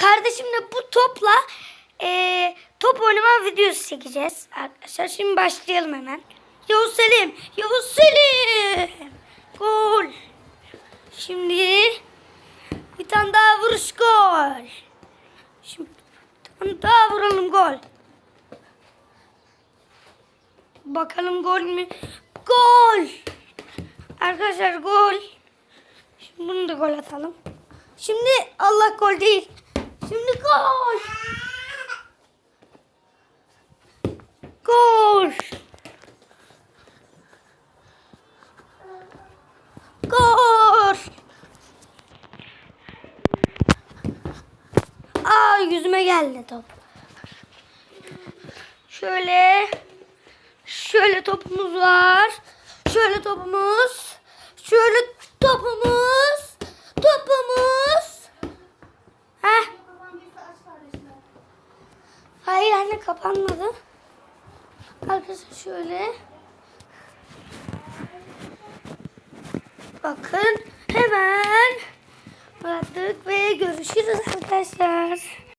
kardeşimle bu topla eee, top oynama videosu çekeceğiz arkadaşlar. Şimdi başlayalım hemen. Yavuz Selim, Yavuz Selim. Gol. Şimdi bir tane daha vuruş gol. Şimdi bir tane daha vuralım gol. Bakalım gol mü? Gol. Arkadaşlar gol. Şimdi bunu da gol atalım. Şimdi Allah gol değil. Şimdi gol. Gol. Gol. Aa yüzüme geldi top. Şöyle. Şöyle topumuz var. Şöyle topumuz. Şöyle topumuz. Topumuz. Heh. Hayır anne kapanmadı. Arkadaşlar şöyle. Bakın hemen bıraktık ve görüşürüz arkadaşlar.